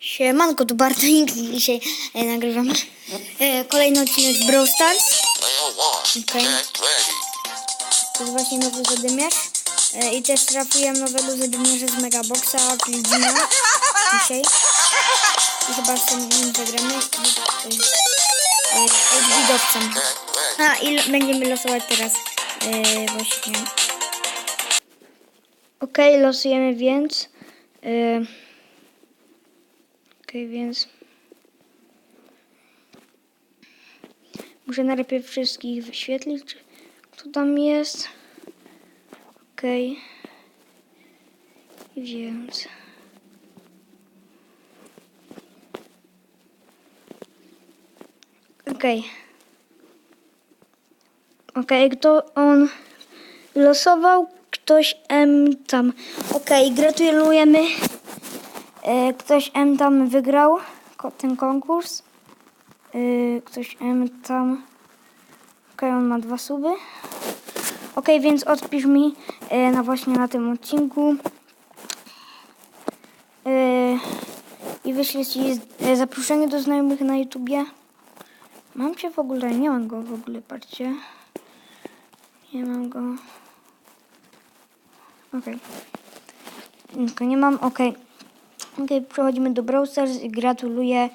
Siemanko, tu Bartonik, dzisiaj e, nagrywam e, kolejny odcinek z Brawl Stars. Okej. To jest właśnie nowy zadymiarz. E, I też trafiłem nowego zadymiarza z Megaboxa, czyli Dina. Dzisiaj. I chyba z tym nim zagramy. E, e, widowcem. A, i będziemy losować teraz e, właśnie. Okej, losujemy więc. E, więc muszę najpierw wszystkich wyświetlić, kto tam jest. Okej. I więc. Okej. Okej, kto on losował? Ktoś M tam. Okej, gratulujemy. E, Ktoś M tam wygrał ten konkurs. E, Ktoś M tam. Okej, on ma dwa suby. Okej, więc odpisz mi e, na właśnie na tym odcinku. I wyślę ci zaproszenie do znajomych na YouTubie. Mam cię w ogóle, nie mam go w ogóle, patrzcie. Nie mam go. Okej. Tylko nie mam, okej. Okej, przechodzimy do Brawl Stars i gratuluję.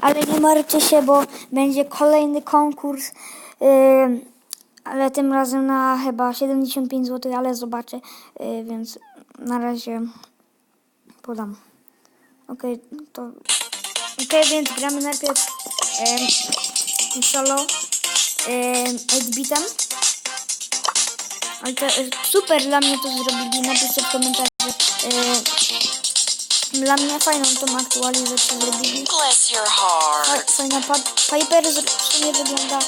Ale nie martwcie się, bo będzie kolejny konkurs. Yy, ale tym razem na chyba 75 zł, ale zobaczę. Yy, więc na razie podam. Okej, to. Okej, więc gramy najpierw yy, solo yy, 8-bitem. Ale to e, super dla mnie to zrobili. Napiszcie w komentarzu. Yy, dla mnie fajną tą aktualizację zrobili. Fa- Fajna pa- Piper w sumie wygląda.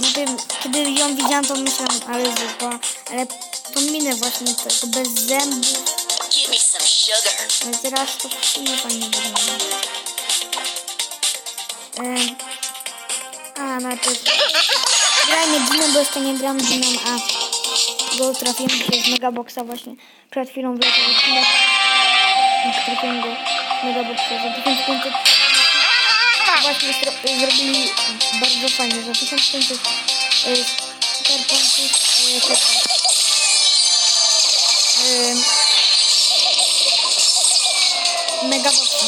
Nie wiem, kiedy ją widziałam, to myślałam, ale zupa. Ale tą minę właśnie, tego bez zębów. Ale teraz to w sumie fajnie wygląda. Ehm, a, najpierw. Grajmy Dinem, bo jeszcze nie gram Dinem, a go trafiłem z Megaboxa właśnie. Przed chwilą wleciał odcinek. Z Megaboxa za 1500. Właśnie zrobili bardzo fajnie, za 1500 e, super punktów. e, to- em, Megaboxa.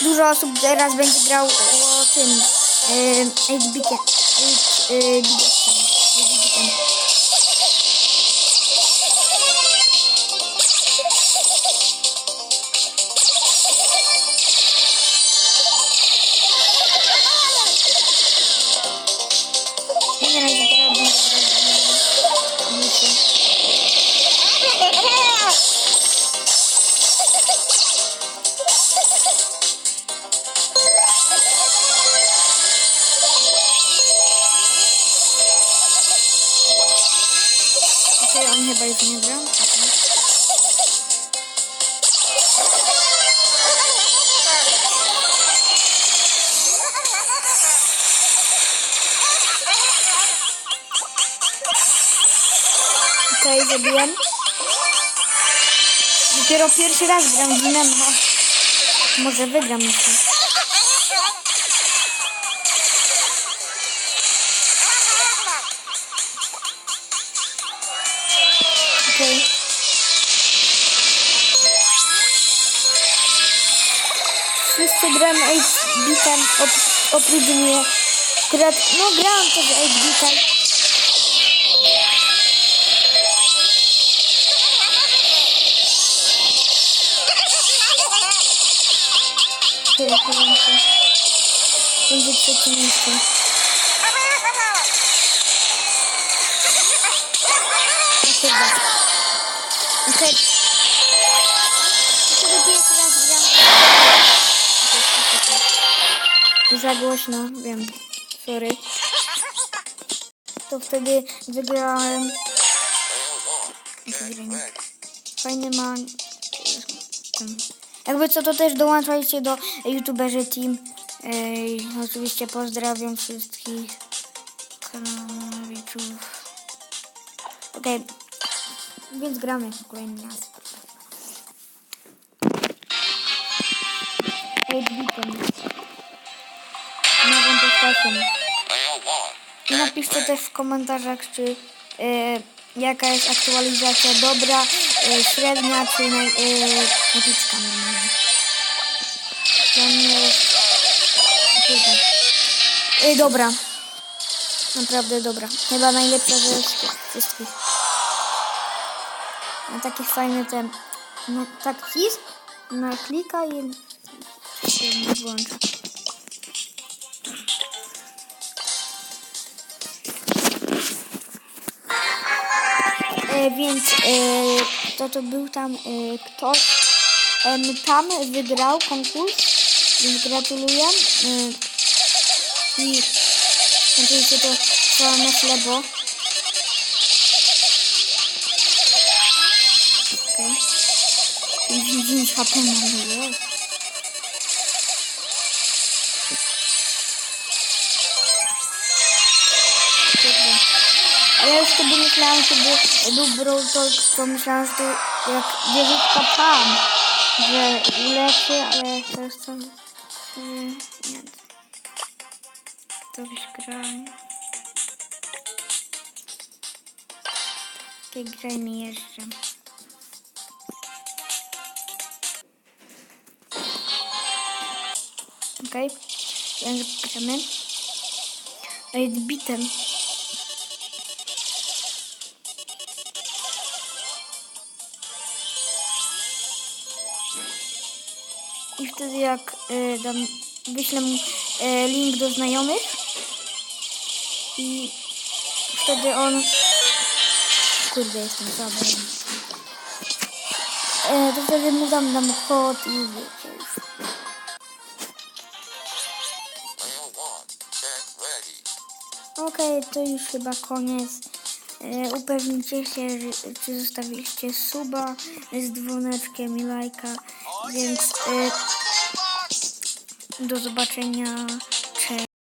Dużo osób teraz będzie grał o tym 8-bitem. 8-bitem. Okej, on chyba już nie grał. Okej. Okej, zabiłem. Dopiero pierwszy raz gram z Dinem, a może wygram jeszcze. Wszyscy gramy 8-bitem op oprócz mnie. Gra no grałam też 8-bitem. Tyle porządku. Będzie trzecie miejsce. Chyba. Okej. Za głośno, wiem. Sorry. To wtedy wygrałem. Fajny ma. ten. Jakby co, to też dołączajcie do youtuberzy team. Ej, oczywiście pozdrawiam wszystkich kanawiczów. Okej. Więc gramy kolejny raz. I napiszcie też w komentarzach, czy e, jaka jest aktualizacja dobra, e, średnia, czy naj, e, epicka normalnie. Dla mnie jest... Dobra. Naprawdę dobra. Chyba najlepsza ze wszystkich-. Ma takie fajne ten... No, tak na klika i się włącza. E, więc e, to to był tam e, ktoś em, tam wygrał konkurs, więc gratuluję. E, I oczywiście to trzeba na chlebo. Okay. 9 HP jest. Ja już wtedy myślałam, kiedy był Brawl Talk, to myślałam, że to jak wieżyczka tam, że uleczy, ale teraz to... yy, Nie. To już grałem. Takie grajmy jeszcze. Okej, okay. więc gramy. Ej, bitem. I wtedy jak y, dam, wyślę mu y, link do znajomych i wtedy on kurde jestem słaby e, to wtedy mu dam, dam kod i wiecie już. Okej, to już chyba koniec. E, upewnijcie się, czy zostawiliście suba z dzwoneczkiem i lajka, więc e, do zobaczenia